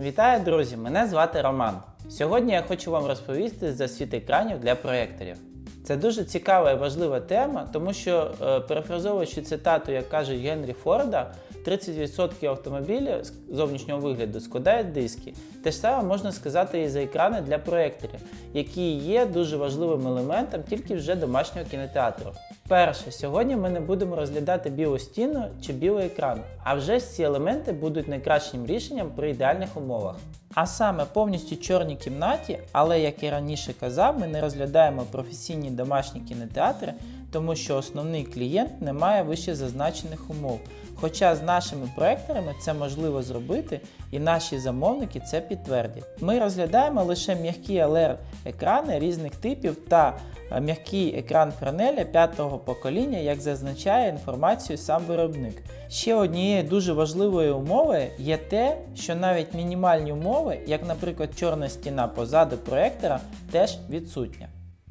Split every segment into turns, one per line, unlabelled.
Вітаю, друзі! Мене звати Роман. Сьогодні я хочу вам розповісти за світ екранів для проєкторів. Це дуже цікава і важлива тема, тому що, е, перефразовуючи цитату, як каже Генрі Форда, 30% автомобілів зовнішнього вигляду складають диски. Те ж саме можна сказати і за екрани для проєкторів, які є дуже важливим елементом тільки вже домашнього кінотеатру. Перше, сьогодні ми не будемо розглядати білу стіну чи білий екран, а вже ці елементи будуть найкращим рішенням при ідеальних умовах. А саме повністю чорній кімнаті, але як і раніше казав, ми не розглядаємо професійні домашні кінотеатри, тому що основний клієнт не має вище зазначених умов. Хоча з нашими проекторами це можливо зробити, і наші замовники це підтвердять. Ми розглядаємо лише м'які LR екрани різних типів та е, м'який екран Франеля п'ятого покоління, як зазначає інформацію сам виробник. Ще однією дуже важливою умовою є те, що навіть мінімальні умови, як, наприклад, чорна стіна позаду проектора, теж відсутня.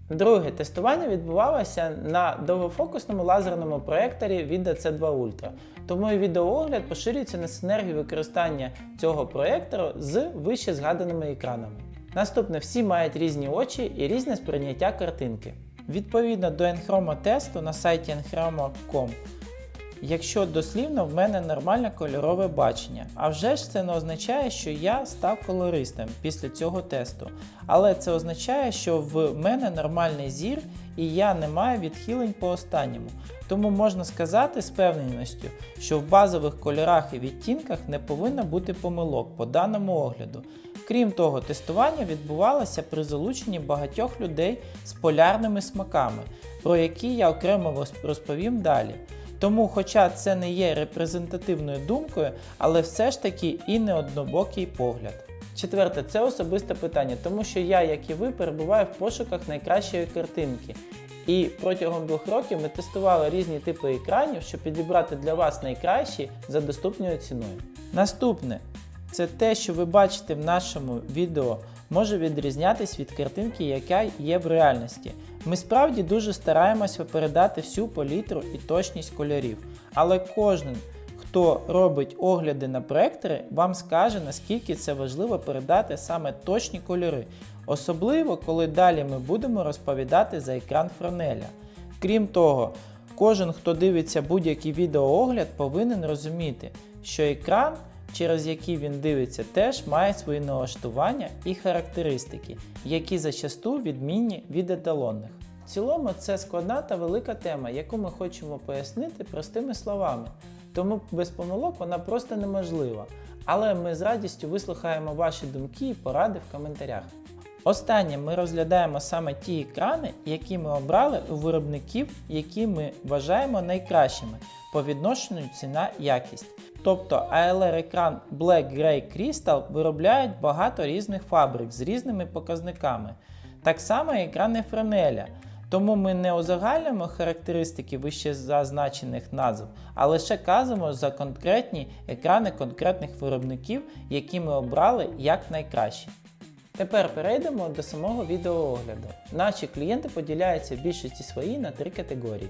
Друге тестування відбувалося на довгофокусному лазерному проєкторі Vida C2 Ultra, тому і відеоогляд поширюється на синергію використання цього проєктору з вище згаданими екранами. Наступне, всі мають різні очі і різне сприйняття картинки. Відповідно до Enchroma тесту на сайті enchroma.com Якщо дослівно в мене нормальне кольорове бачення. А вже ж це не означає, що я став колористом після цього тесту. Але це означає, що в мене нормальний зір і я не маю відхилень по останньому. Тому можна сказати з певненістю, що в базових кольорах і відтінках не повинно бути помилок по даному огляду. Крім того, тестування відбувалося при залученні багатьох людей з полярними смаками, про які я окремо розповім далі. Тому, хоча це не є репрезентативною думкою, але все ж таки і не однобокий погляд. Четверте, це особисте питання, тому що я, як і ви, перебуваю в пошуках найкращої картинки. І протягом двох років ми тестували різні типи екранів, щоб підібрати для вас найкращі за доступною ціною. Наступне це те, що ви бачите в нашому відео, може відрізнятись від картинки, яка є в реальності. Ми справді дуже стараємося передати всю палітру і точність кольорів, але кожен, хто робить огляди на проектори, вам скаже, наскільки це важливо передати саме точні кольори, особливо коли далі ми будемо розповідати за екран Фронеля. Крім того, кожен, хто дивиться будь-який відеоогляд, повинен розуміти, що екран через які він дивиться, теж має свої налаштування і характеристики, які зачасту відмінні від еталонних. В цілому це складна та велика тема, яку ми хочемо пояснити простими словами, тому без помилок вона просто неможлива. Але ми з радістю вислухаємо ваші думки і поради в коментарях. Останнє ми розглядаємо саме ті екрани, які ми обрали у виробників, які ми вважаємо найкращими по відношенню ціна-якість. Тобто ALR екран Black Gray Crystal виробляють багато різних фабрик з різними показниками. Так само екрани Френеля. Тому ми не узагальнюємо характеристики вище зазначених назв, а лише казимо за конкретні екрани конкретних виробників, які ми обрали як найкращі. Тепер перейдемо до самого відеоогляду. Наші клієнти поділяються в більшості свої на три категорії.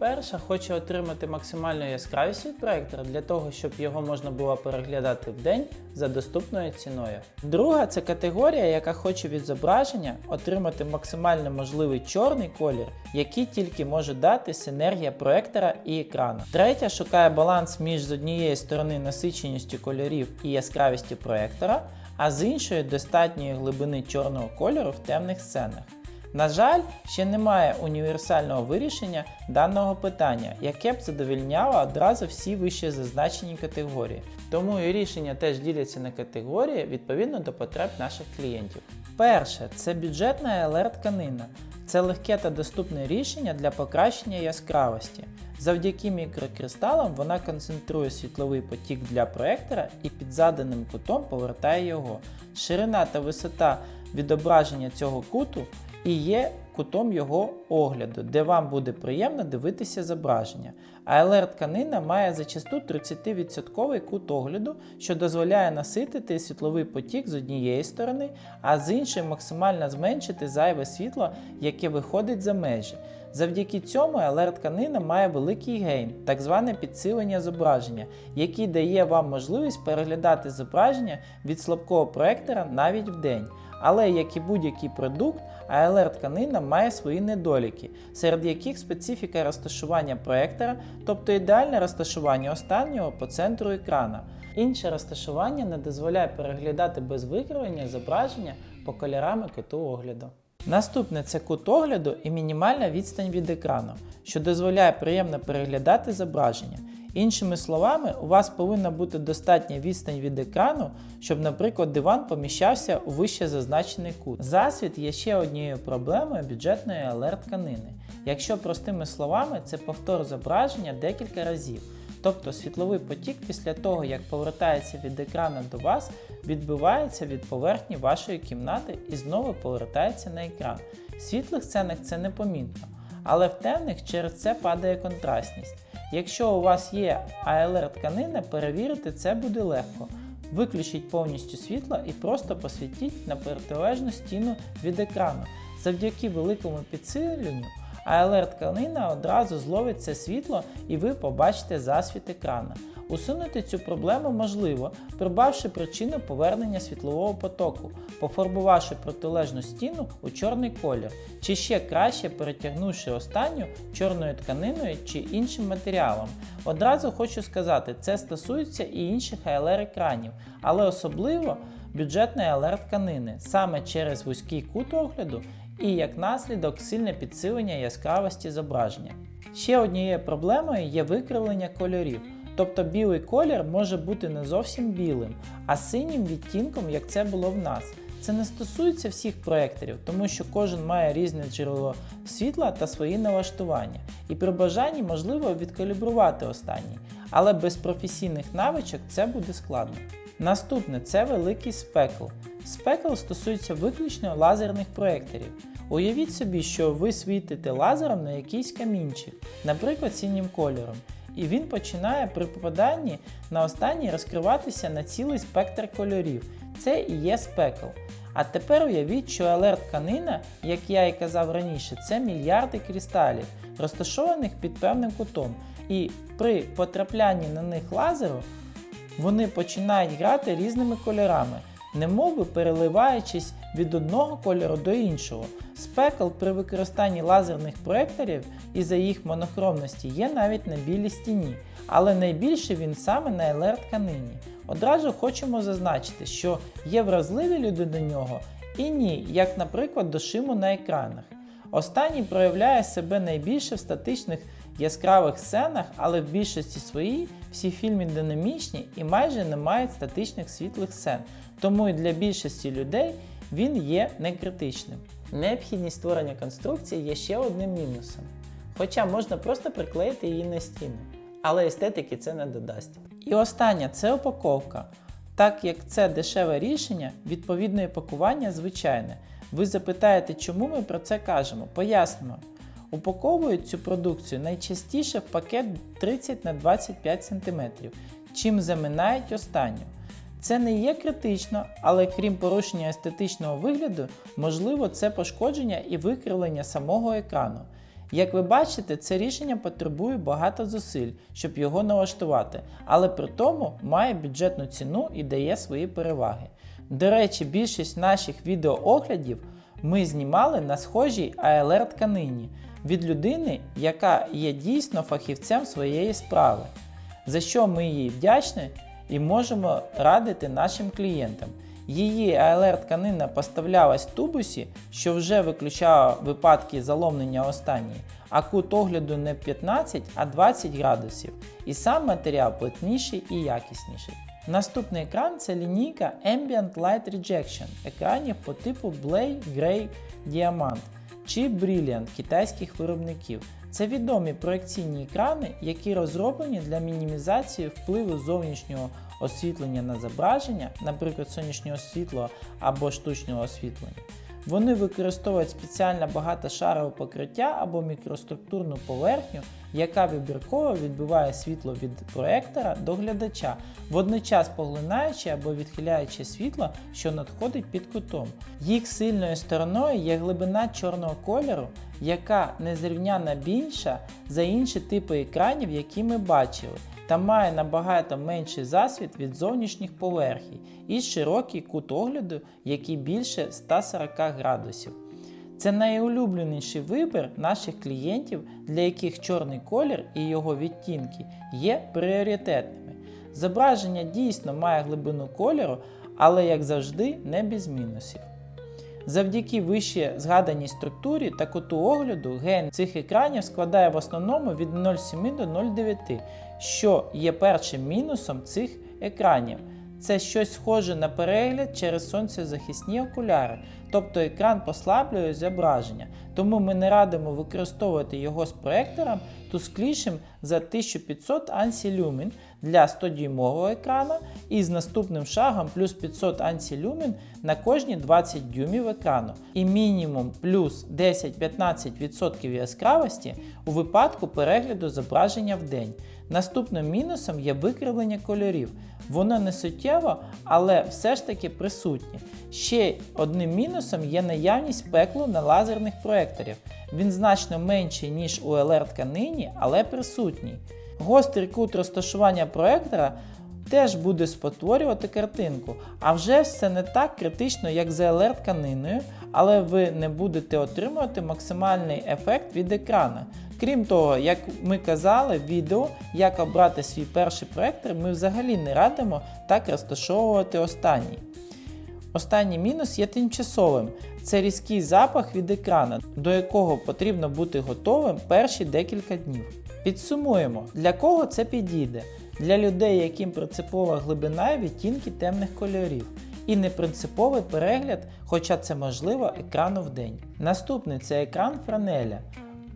Перша хоче отримати максимальну яскравість від проектора для того, щоб його можна було переглядати в день за доступною ціною. Друга це категорія, яка хоче від зображення отримати максимально можливий чорний колір, який тільки може дати синергія проектора і екрану. Третя шукає баланс між з однієї сторони насиченістю кольорів і яскравістю проектора, а з іншої достатньої глибини чорного кольору в темних сценах. На жаль, ще немає універсального вирішення даного питання, яке б задовільняло одразу всі вище зазначені категорії. Тому і рішення теж діляться на категорії відповідно до потреб наших клієнтів. Перше це бюджетна LR тканина. Це легке та доступне рішення для покращення яскравості. Завдяки мікрокристалам вона концентрує світловий потік для проектора і під заданим кутом повертає його. Ширина та висота відображення цього куту і є кутом його огляду, де вам буде приємно дивитися зображення. ALR тканина має зачасту 30% кут огляду, що дозволяє наситити світловий потік з однієї сторони, а з іншої максимально зменшити зайве світло, яке виходить за межі. Завдяки цьому LR-тканина має великий гейн, так зване підсилення зображення, який дає вам можливість переглядати зображення від слабкого проектора навіть в день. Але як і будь-який продукт, ALR тканина має свої недоліки, серед яких специфіка розташування проектора, тобто ідеальне розташування останнього по центру екрана. Інше розташування не дозволяє переглядати без викривлення зображення по кольорам і куту огляду. Наступне це кут огляду і мінімальна відстань від екрану, що дозволяє приємно переглядати зображення. Іншими словами, у вас повинна бути достатня відстань від екрану, щоб, наприклад, диван поміщався у вище зазначений кут. Засвіт є ще однією проблемою бюджетної alert тканини. Якщо простими словами, це повтор зображення декілька разів. Тобто світловий потік після того, як повертається від екрану до вас, відбивається від поверхні вашої кімнати і знову повертається на екран. В світлих сценах це непомітно, але в темних через це падає контрастність. Якщо у вас є ALR тканина, перевірити це буде легко. Виключіть повністю світло і просто посвітіть на протилежну стіну від екрану. Завдяки великому підсиленню ALR тканина одразу зловить це світло і ви побачите засвіт екрана. Усунути цю проблему можливо, прибавши причину повернення світлового потоку, пофарбувавши протилежну стіну у чорний колір, чи ще краще перетягнувши останню чорною тканиною чи іншим матеріалом. Одразу хочу сказати, це стосується і інших ALR екранів, але особливо бюджетної ALR тканини саме через вузький кут огляду і як наслідок сильне підсилення яскравості зображення. Ще однією проблемою є викривлення кольорів. Тобто білий колір може бути не зовсім білим, а синім відтінком, як це було в нас. Це не стосується всіх проекторів, тому що кожен має різне джерело світла та свої налаштування, і при бажанні можливо відкалібрувати останній, але без професійних навичок це буде складно. Наступне це великий спекл. Спекл стосується виключно лазерних проекторів. Уявіть собі, що ви світите лазером на якийсь камінчик, наприклад, синім кольором, і він починає при попаданні на останній розкриватися на цілий спектр кольорів. Це і є спекл. А тепер уявіть, що alert тканина, як я і казав раніше, це мільярди кристалів, розташованих під певним кутом. І при потраплянні на них лазеру вони починають грати різними кольорами, немовби переливаючись від одного кольору до іншого. Спекл при використанні лазерних проекторів і за їх монохромності є навіть на білій стіні, але найбільше він саме на LR тканині. Одразу хочемо зазначити, що є вразливі люди до нього і ні, як, наприклад, до шиму на екранах. Останній проявляє себе найбільше в статичних яскравих сценах, але в більшості своїй всі фільми динамічні і майже не мають статичних світлих сцен, тому і для більшості людей він є некритичним. Необхідність створення конструкції є ще одним мінусом. Хоча можна просто приклеїти її на стіну, але естетики це не додасть. І останнє це упаковка. Так як це дешеве рішення, відповідне пакування звичайне. Ви запитаєте, чому ми про це кажемо? Пояснимо. Упаковують цю продукцію найчастіше в пакет 30 на 25 см, чим заминають останню. Це не є критично, але крім порушення естетичного вигляду, можливо це пошкодження і викривлення самого екрану. Як ви бачите, це рішення потребує багато зусиль, щоб його налаштувати, але при тому має бюджетну ціну і дає свої переваги. До речі, більшість наших відеооглядів ми знімали на схожій ALR тканині від людини, яка є дійсно фахівцем своєї справи, за що ми їй вдячні і можемо радити нашим клієнтам. Її ALR тканина поставлялась в тубусі, що вже виключала випадки заломлення останньої, а кут огляду не 15, а 20 градусів. І сам матеріал плотніший і якісніший. Наступний екран це лінійка Ambient Light Rejection екранів по типу Blay Grey Diamond чи Brilliant китайських виробників. Це відомі проекційні екрани, які розроблені для мінімізації впливу зовнішнього освітлення на зображення, наприклад, сонячного світла або штучного освітлення. Вони використовують спеціальне багатошарове покриття або мікроструктурну поверхню, яка вибірково відбиває світло від проектора до глядача, водночас поглинаючи або відхиляючи світло, що надходить під кутом. Їх сильною стороною є глибина чорного кольору, яка незрівняно більша за інші типи екранів, які ми бачили, та має набагато менший засвіт від зовнішніх поверхій і широкий кут огляду, який більше 140 градусів. Це найулюбленіший вибір наших клієнтів, для яких чорний колір і його відтінки є пріоритетними. Зображення дійсно має глибину кольору, але, як завжди, не без мінусів. Завдяки вище згаданій структурі та куту огляду гейн цих екранів складає в основному від 0,7 до 0,9, що є першим мінусом цих екранів. Це щось схоже на перегляд через сонцезахисні окуляри, тобто екран послаблює зображення, тому ми не радимо використовувати його з проектором тусклішим за 1500 ANSI Lumen для 100-дюймового екрану і з наступним шагом плюс 500 ANSI Lumen на кожні 20 дюймів екрану і мінімум плюс 10-15% яскравості у випадку перегляду зображення в день. Наступним мінусом є викривлення кольорів. Воно не суттєво, але все ж таки присутнє. Ще одним мінусом є наявність пеклу на лазерних проекторів. Він значно менший, ніж у LR тканині, але присутній. Гострий кут розташування проектора теж буде спотворювати картинку. А вже це не так критично, як за LR тканиною, але ви не будете отримувати максимальний ефект від екрана. Крім того, як ми казали в відео, як обрати свій перший проектор, ми взагалі не радимо так розташовувати останній. Останній мінус є тимчасовим. Це різкий запах від екрана, до якого потрібно бути готовим перші декілька днів. Підсумуємо, для кого це підійде? Для людей, яким принципова глибина і відтінки темних кольорів. І непринциповий перегляд, хоча це можливо, екрану в день. Наступний це екран Франеля.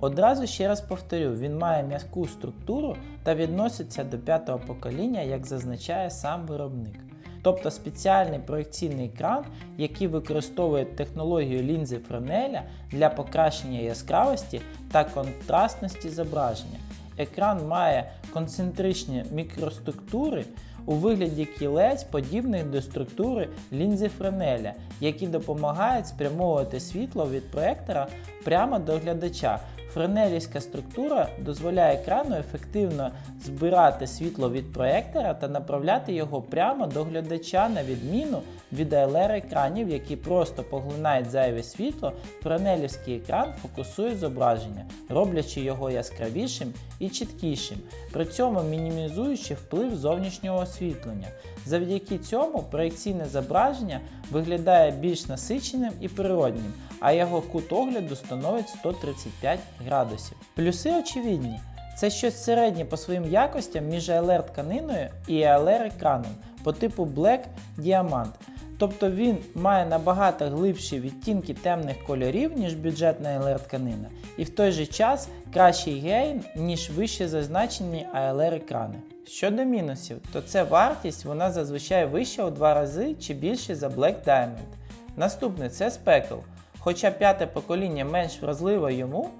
Одразу ще раз повторю, він має м'яку структуру та відноситься до п'ятого покоління, як зазначає сам виробник. Тобто спеціальний проекційний екран, який використовує технологію лінзи Френеля для покращення яскравості та контрастності зображення. Екран має концентричні мікроструктури у вигляді кілець, подібних до структури лінзи Френеля, які допомагають спрямовувати світло від проектора прямо до глядача. Френелівська структура дозволяє екрану ефективно збирати світло від проектора та направляти його прямо до глядача на відміну від ALR екранів, які просто поглинають зайве світло, френелівський екран фокусує зображення, роблячи його яскравішим і чіткішим, при цьому мінімізуючи вплив зовнішнього освітлення. Завдяки цьому проекційне зображення виглядає більш насиченим і природнім, а його кут огляду становить 135 градусів. Плюси очевидні. Це щось середнє по своїм якостям між ALR тканиною і ALR екраном по типу Black Diamond. Тобто він має набагато глибші відтінки темних кольорів, ніж бюджетна ALR тканина, і в той же час кращий гейн, ніж вище зазначені ALR екрани. Щодо мінусів, то це вартість вона зазвичай вища у два рази чи більше за Black Diamond. Наступне це Speckle. Хоча п'яте покоління менш вразливе йому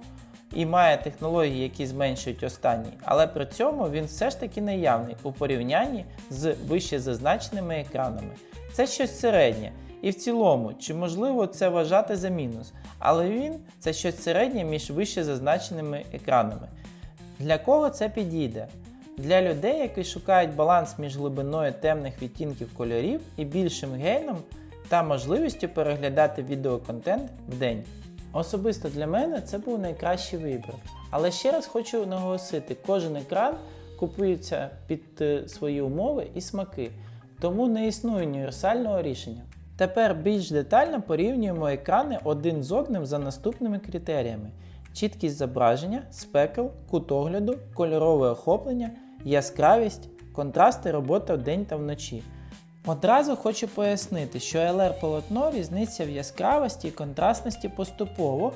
і має технології, які зменшують останній, але при цьому він все ж таки наявний у порівнянні з вище зазначеними екранами. Це щось середнє. І в цілому, чи можливо це вважати за мінус, але він це щось середнє між вище зазначеними екранами. Для кого це підійде? Для людей, які шукають баланс між глибиною темних відтінків кольорів і більшим гейном та можливістю переглядати відеоконтент в день. Особисто для мене це був найкращий вибір. Але ще раз хочу наголосити, кожен екран купується під е, свої умови і смаки, тому не існує універсального рішення. Тепер більш детально порівнюємо екрани один з одним за наступними критеріями: чіткість зображення, спекл, кут огляду, кольорове охоплення, яскравість, контрасти роботи вдень та вночі. Одразу хочу пояснити, що LR полотно різниця в яскравості і контрастності поступово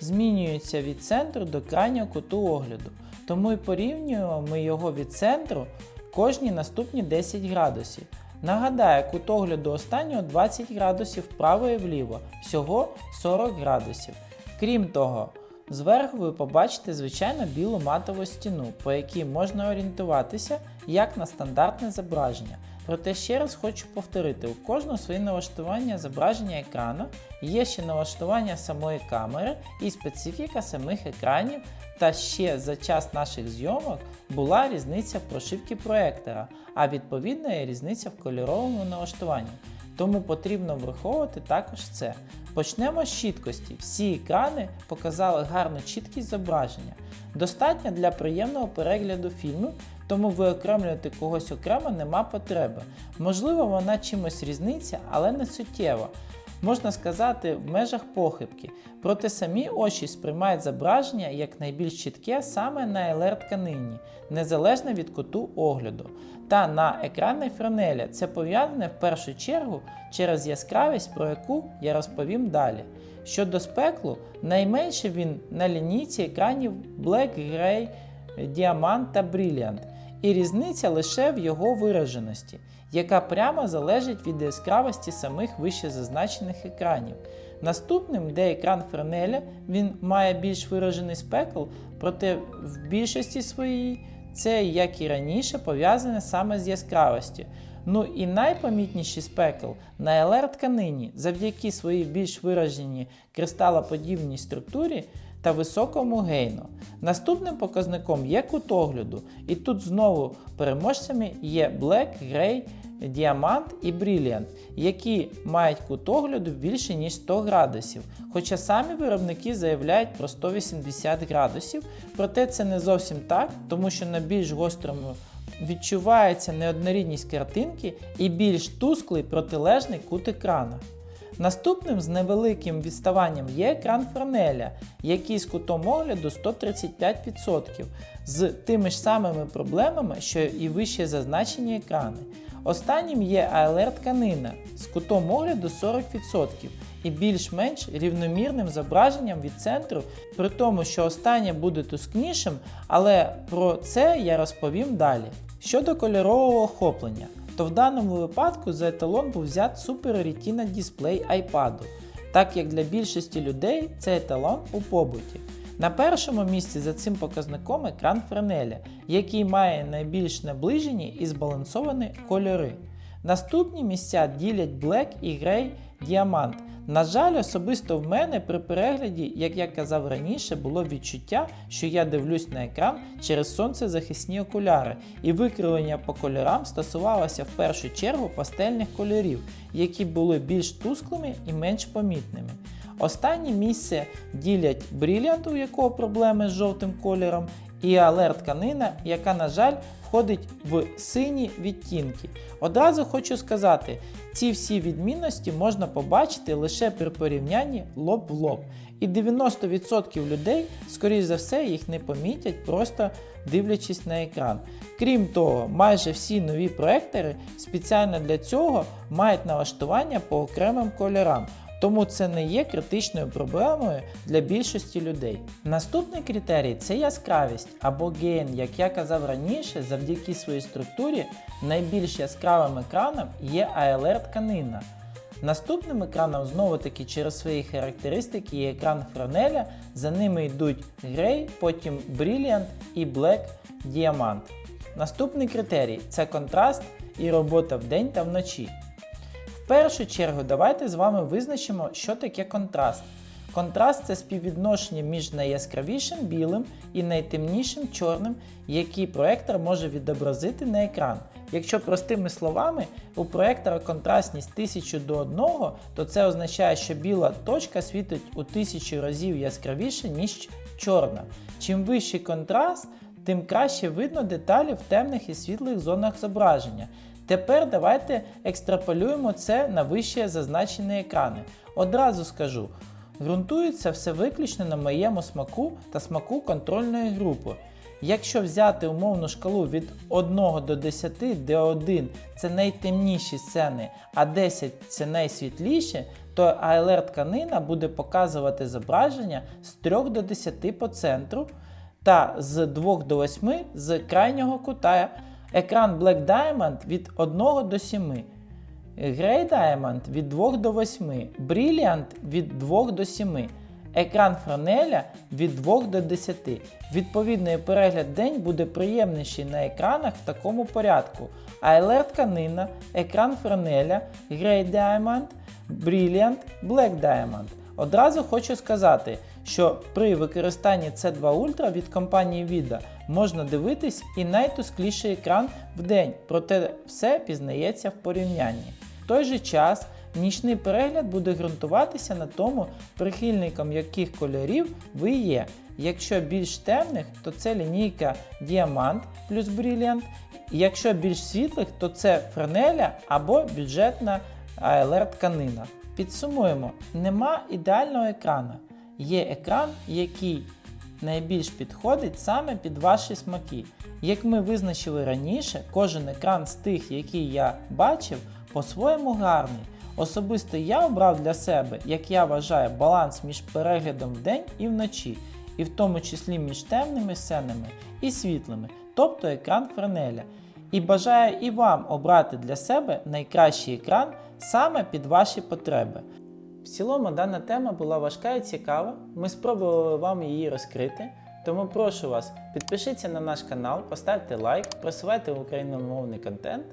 змінюється від центру до крайнього куту огляду, тому і порівнюємо ми його від центру кожні наступні 10 градусів. Нагадаю, кут огляду останнього 20 градусів вправо і вліво, всього 40 градусів. Крім того, зверху ви побачите звичайно білу матову стіну, по якій можна орієнтуватися як на стандартне зображення. Проте ще раз хочу повторити, у кожного своє налаштування зображення екрану, є ще налаштування самої камери і специфіка самих екранів, та ще за час наших зйомок була різниця в прошивці проектора, а відповідно і різниця в кольоровому налаштуванні. Тому потрібно враховувати також це. Почнемо з чіткості. Всі екрани показали гарну чіткість зображення. Достатньо для приємного перегляду фільму, тому виокремлювати когось окремо нема потреби. Можливо, вона чимось різниця, але не суттєво. Можна сказати, в межах похибки. Проте самі очі сприймають зображення як найбільш чітке саме на LR тканині, незалежно від куту огляду. Та на екранній френелі це пов'язане в першу чергу через яскравість, про яку я розповім далі. Щодо спеклу, найменше він на лінійці екранів Black, Grey, Diamant та Brilliant, і різниця лише в його вираженості, яка прямо залежить від яскравості самих вище зазначених екранів. Наступним, де екран Френеля, він має більш виражений спекл, проте в більшості своїй це, як і раніше, пов'язане саме з яскравості. Ну і найпомітніший спекл на ЛР тканині завдяки своїй більш вираженій кристалоподібній структурі та високому гейну. Наступним показником є кутогляду, і тут знову переможцями є Black, Grey, Діамант і Brilliant, які мають кут огляду більше ніж 100 градусів. Хоча самі виробники заявляють про 180 градусів, проте це не зовсім так, тому що на більш гострому відчувається неоднорідність картинки і більш тусклий протилежний кут екрана. Наступним з невеликим відставанням є екран Френеля, який з кутом огляду 135% з тими ж самими проблемами, що і вище зазначені екрани. Останнім є ALR тканина з кутом огляду 40% і більш-менш рівномірним зображенням від центру, при тому, що останнє буде тускнішим, але про це я розповім далі. Щодо кольорового охоплення, то в даному випадку за еталон був взят Super Retina дисплей iPad, так як для більшості людей це еталон у побуті. На першому місці за цим показником екран Френеля, який має найбільш наближені і збалансовані кольори. Наступні місця ділять Black і Grey Діамант. На жаль, особисто в мене при перегляді, як я казав раніше, було відчуття, що я дивлюсь на екран через сонцезахисні окуляри, і викривлення по кольорам стосувалося в першу чергу пастельних кольорів, які були більш тусклими і менш помітними. Останнє місце ділять Brilliant, у якого проблеми з жовтим кольором, і алерт тканина, яка, на жаль, входить в сині відтінки. Одразу хочу сказати, ці всі відмінності можна побачити лише при порівнянні лоб в лоб. І 90% людей, скоріш за все, їх не помітять, просто дивлячись на екран. Крім того, майже всі нові проектори спеціально для цього мають налаштування по окремим кольорам. Тому це не є критичною проблемою для більшості людей. Наступний критерій це яскравість або гейн, як я казав раніше, завдяки своїй структурі найбільш яскравим екраном є ALR тканина. Наступним екраном знову таки через свої характеристики є екран Френеля, за ними йдуть Grey, потім Brilliant і Black Diamant. Наступний критерій це контраст і робота вдень та вночі. Першу чергу давайте з вами визначимо, що таке контраст. Контраст це співвідношення між найяскравішим білим і найтемнішим чорним, який проектор може відобразити на екран. Якщо простими словами, у проектора контрастність 1000 до 1, то це означає, що біла точка світить у 1000 разів яскравіше, ніж чорна. Чим вищий контраст, тим краще видно деталі в темних і світлих зонах зображення. Тепер давайте екстраполюємо це на вище зазначені екрани. Одразу скажу, ґрунтується все виключно на моєму смаку та смаку контрольної групи. Якщо взяти умовну шкалу від 1 до 10, де 1 це найтемніші сцени, а 10 це найсвітліші, то ALR тканина буде показувати зображення з 3 до 10 по центру та з 2 до 8 з крайнього кута. Екран Black Diamond від 1 до 7. Grey Diamond від 2 до 8, Brilliant від 2 до 7, екран Фронеля від 2 до 10. Відповідно, і перегляд день буде приємніший на екранах в такому порядку. ILR тканина, екран Фронеля, Grey Diamond, Brilliant, Black Diamond. Одразу хочу сказати, що при використанні C2 Ultra від компанії Vida можна дивитись і найтускліший екран в день, проте все пізнається в порівнянні. В той же час нічний перегляд буде ґрунтуватися на тому, прихильником яких кольорів ви є. Якщо більш темних, то це лінійка Diamant плюс Brilliant. Якщо більш світлих, то це френеля або бюджетна ALR тканина. Підсумуємо, нема ідеального екрана. Є екран, який найбільш підходить саме під ваші смаки. Як ми визначили раніше, кожен екран з тих, які я бачив, по-своєму гарний. Особисто я обрав для себе, як я вважаю, баланс між переглядом вдень і вночі, і в тому числі між темними сценами і світлими, тобто екран Френеля. І бажаю і вам обрати для себе найкращий екран саме під ваші потреби. В цілому дана тема була важка і цікава. Ми спробували вам її розкрити. Тому прошу вас, підпишіться на наш канал, поставте лайк, просувайте україномовний контент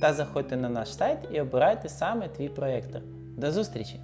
та заходьте на наш сайт і обирайте саме твій проєктор. До зустрічі!